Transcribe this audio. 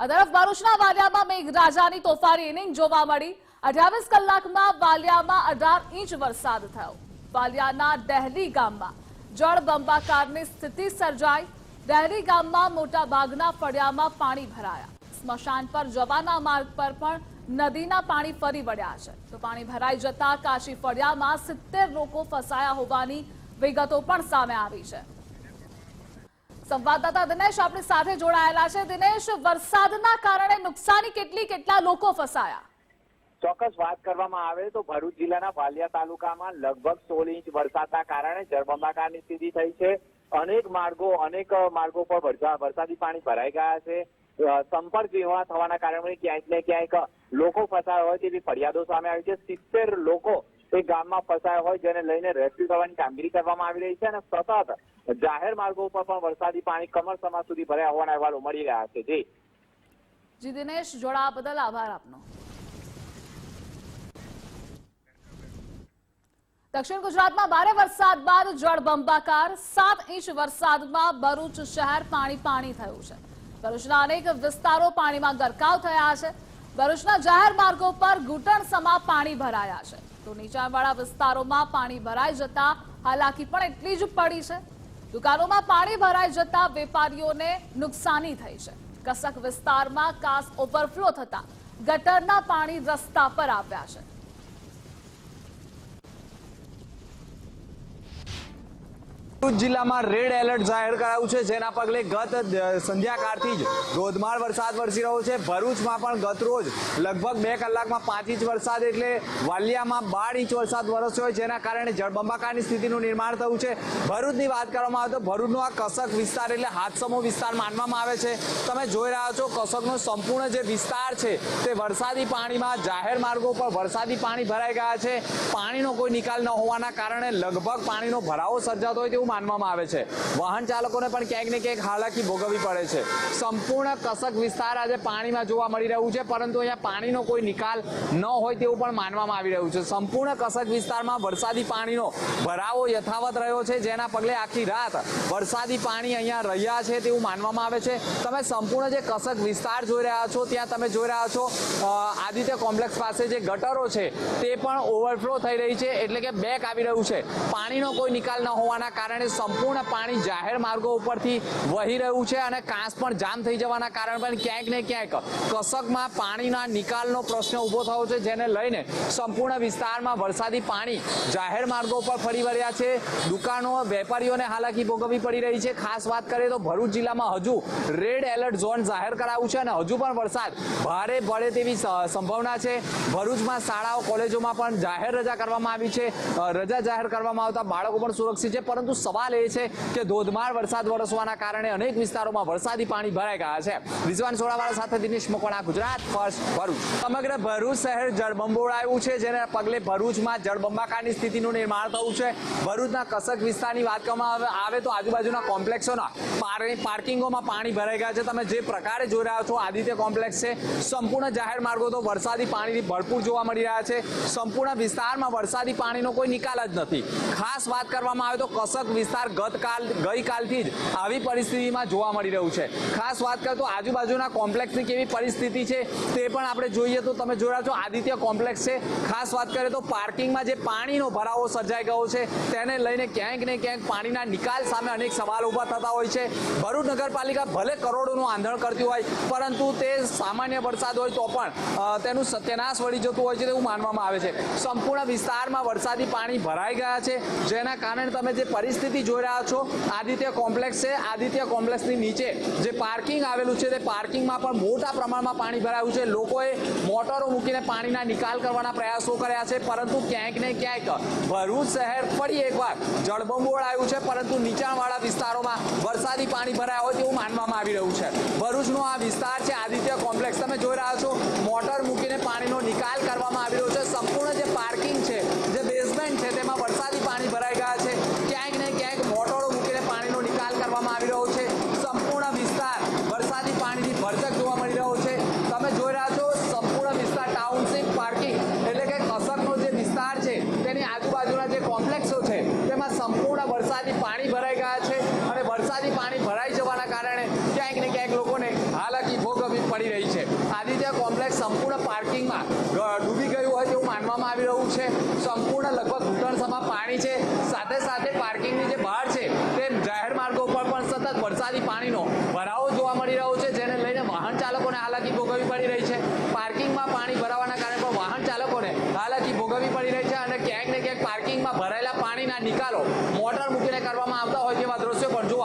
આ તરફ ભરૂચના વાલિયામાં મેઘરાજાની તોફાની ઇનિંગ જોવા મળી. અઠ્યાવીસ કલાકમાં વાલિયામાં અઢાર ઇંચ વરસાદ થયો. વાલિયાના ડહેલી ગામમાં જળ બંબાકારની સ્થિતિ સર્જાઈ. ડહેલી ગામમાં મોટા ભાગના ફળિયામાં પાણી ભરાયા. સ્મશાન પર જવાના માર્ગ પર પણ નદીના પાણી ફરી વળ્યા છે. તો પાણી ભરાઈ જતા કાશી ફળિયામાં સિત્તેર લોકો ફસાયા હોવાની વિગતો પણ સામે આવી છે. સંવાદદાતા દિનેશ આપણી સાથે જોડાયેલા છે. દિનેશ, વરસાદના કારણે નુકસાની કેટલી, કેટલા લોકો ફસાયા? ચોક્કસ વાત કરવામાં આવે તો ભરૂચ જિલ્લાના વાલિયા તાલુકામાં લગભગ સોળ ઇંચ વરસાદના કારણે જળબંબાકારની સ્થિતિ થઈ છે. અનેક માર્ગો અનેક માર્ગો પર વરસાદી પાણી ભરાઈ ગયા છે. સંપર્ક વિવાહ થવાના કારણે ક્યાંક ને ક્યાંક લોકો ફસાયા હોય તેવી ફરિયાદો સામે આવી છે. સિત્તેર લોકો એ ગામમાં ફસાયા હોય જેને લઈને રેસ્ક્યુ કરવાની કામગીરી કરવામાં આવી રહી છે અને સતત જાહેર માર્ગો ઉપર પણ વરસાદી પાણી કમરસમા સુધી ભર્યા હોવાના અહેવાલો મળી રહ્યા છે. જી. જી, દિનેશ જોડાવા બદલ આભાર આપનો. દક્ષિણ ગુજરાતમાં ભારે વરસાદ બાદ જળબંબાકાર સાત ઇંચ વરસાદમાં ભરૂચ શહેર પાણી પાણી થયું છે. ભરૂચના અનેક વિસ્તારો પાણીમાં ગરકાવ થયા છે. ભરૂચના જાહેર માર્ગો પર ઘૂંટણસમા પાણી ભરાયા છે. તો નીચાણવાળા વિસ્તારોમાં પાણી ભરાઈ જતા હાલાકી પણ એટલી જ પડી છે. દુકાનોમાં પાણી ભરાઈ જતા વેપારીઓને નુકસાની થઈ છે. કસક વિસ્તારમાં કાસ ઓવરફ્લો થતા ગટરના પાણી રસ્તા પર આવ્યા છે. જિલ્લામાં રેડ એલર્ટ જાહેર કરાયું છે. જેના પગલે ગત સંધ્યાકાળથી જ ધોધમાર વરસાદ વરસી રહ્યો છે. ભરૂચમાં પણ ગત રોજ લગભગ બે કલાકમાં પાંચ ઇંચ વરસાદ એટલે વાલિયામાં બાર ઇંચ વરસાદ વરસ્યો હોય જેના કારણે જળબંબાકારની સ્થિતિનું નિર્માણ થયું છે. ભરૂચની વાત કરવામાં આવે તો ભરૂચનો આ કસક વિસ્તાર એટલે હાથસમો વિસ્તાર માનવામાં આવે છે. તમે જોઈ રહ્યા છો કસકનો સંપૂર્ણ જે વિસ્તાર છે તે વરસાદી પાણીમાં જાહેર માર્ગો પર વરસાદી પાણી ભરાઈ ગયા છે. પાણીનો કોઈ નિકાલ ન હોવાના કારણે લગભગ પાણીનો ભરાવો સર્જાતો હોય તેવું માનવામાં આવે છે. વાહન ચાલકોને પણ ક્યાંક ને ક્યાંક હાલાકી ભોગવવી પડે છે. સંપૂર્ણ કસક વિસ્તાર આજે પાણીમાં જોવા મળી રહ્યું છે, પરંતુ અહીંયા પાણીનો કોઈ નિકાલ ન હોય તેવું પણ માનવામાં આવી રહ્યું છે. સંપૂર્ણ કસક વિસ્તારમાં વરસાદી પાણીનો ભરાવો યથાવત રહ્યો છે, જેના પગલે આખી રાત વરસાદી પાણી અહીંયા રહ્યા છે તેવું માનવામાં આવે છે. તમે સંપૂર્ણ જે કસક વિસ્તાર જોઈ રહ્યા છો, ત્યાં તમે જોઈ રહ્યા છો આદિત્ય કોમ્પ્લેક્સ પાસે જે ગટરો છે, તે પણ ઓવરફ્લો થઈ રહી છે, એટલે કે બેક આવી રહ્યું છે. પાણીનો કોઈ નિકાલ ન હોવાના કારણે સંપૂર્ણ પાણી જાહેર માર્ગો ઉપરથી વહી રહ્યું છે અને કાંસ પણ જામ થઈ જવાના કારણે પણ ક્યાંક ને ક્યાંક કસકમાં પાણીના નિકાલનો પ્રશ્ન ઊભો થયો છે, જેને લઈને સંપૂર્ણ વિસ્તારમાં વરસાદી પાણી જાહેર માર્ગો પર ફરી વળ્યા છે. દુકાનો, વેપારીઓને હાલાકી ભોગવવી પડી રહી છે. ખાસ વાત કરીએ તો ભરૂચ જિલ્લામાં હજુ રેડ એલર્ટ ઝોન જાહેર કરાયું છે અને હજુ પણ વરસાદ ભારે પડે તેવી સંભાવના છે. ભરૂચમાં શાળાઓ, કોલેજોમાં પણ જાહેર રજા કરવામાં આવી છે. રજા જાહેર કરવામાં આવતા બાળકો પણ સુરક્ષિત છે, પરંતુ સવાલ એ છે કે ધોધમાર વરસાદ વરસવાના કારણે અનેક વિસ્તારોમાં વરસાદી પાણી ભરાઈ ગયા છે. રિઝવાન સોડાવાળા સાથે દિનેશ મકવાણા, ગુજરાત ફર્સ્ટ ભરૂચ. સમગ્ર ભરૂચ શહેર જળબંબોળાયું છે, જેને પગલે ભરૂચમાં જળબંબાકારની સ્થિતિનું નિર્માણ થયું છે. ભરૂચના કસક વિસ્તારની વાત કરવામાં આવે- તો આજુબાજુના કોમ્પ્લેક્સોના પાર- પાર્કિંગોમાં પાણી ભરાઈ ગયા છે. તમે જે પ્રકારે જોઈ રહ્યા છો, આદિત્ય કોમ્પ્લેક્સ છે. સંપૂર્ણ જાહેર માર્ગો તો વરસાદી પાણીથી ભરપૂર જોવા મળી રહ્યા છે. સંપૂર્ણ વિસ્તારમાં વરસાદી પાણીનો કોઈ નિકાલ જ નથી. ખાસ વાત કરવામાં આવે તો કસક વિસ્તાર ગતકાલ ગઈકાલથી જ આવી પરિસ્થિતિમાં જોવા મળી રહ્યું છે. ખાસ વાત કરીએ તો આજુબાજુના કોમ્પ્લેક્સની કેવી પરિસ્થિતિ છે તે પણ આપણે જોઈએ તો તમે જોયા છો આદિત્ય કોમ્પ્લેક્સ છે. ખાસ વાત કરીએ તો પાર્કિંગમાં જે પાણીનો ભરાવો સર્જાઈ ગયો છે તેને લઈને ક્યાંક ને ક્યાંક પાણીના નિકાલ સામે અનેક સવાલ ઊભા થતા હોય છે. ભરૂચ નગરપાલિકા ભલે કરોડોનું આંધણ કરતી હોય પરંતુ તે સામાન્ય વરસાદ હોય તો પણ તેનું સત્યનાશ વળી જતું હોય છે તેવું માનવામાં આવે છે. સંપૂર્ણ વિસ્તારમાં વરસાદી પાણી ભરાઈ ગયા છે જેના કારણે તમે જે પરિસ્થિતિ જોઈ રહ્યા છો. આદિત્ય કોમ્પ્લેક્સ છે. આદિત્ય કોમ્પ્લેક્સની નીચે જે પાર્કિંગ આવેલું છે તે પાર્કિંગમાં પણ મોટા પ્રમાણમાં પાણી ભરાયું છે. લોકોએ મોટરો મૂકીને પાણીના નિકાલ કરવાના પ્રયાસો કર્યા છે. પરંતુ ક્યાંક ને ક્યાંક ભરૂચ શહેર ફરી એકવાર જળબંબોળ આવ્યું છે. પરંતુ નીચાણવાળા વિસ્તારોમાં વરસાદી પાણી ભરાયા હોય તેવું માનવામાં આવી રહ્યું છે. ભરૂચનો આ વિસ્તાર છે. આદિત્ય કોમ્પ્લેક્સ. તમે જોઈ રહ્યા છો, મોટર પડી રહી છે. આદિત્ય કોમ્પ્લેક્સ સંપૂર્ણ પાર્કિંગમાં ડૂબી ગયું હોય તેવું માનવામાં આવી રહ્યું છે. સંપૂર્ણ લગભગ ઘૂંટણસમાં પાણી છે. સાથે સાથે પાર્કિંગની જે બહાર છે, તે જાહેર માર્ગો પર પણ સતત વરસાદી પાણીનો ભરાવો જોવા મળી રહ્યો છે, જેને લઈને વાહન ચાલકોને હાલાકી ભોગવવી પડી રહી છે. પાર્કિંગમાં પાણી ભરાવાના કારણે પણ વાહન ચાલકોને હાલાકી ભોગવવી પડી રહી છે અને ક્યાંક ને ક્યાંક પાર્કિંગમાં ભરાયેલા પાણીના નિકાલો મોટર મૂકીને કરવામાં આવતા હોય તેવા દ્રશ્યો પણ જોવા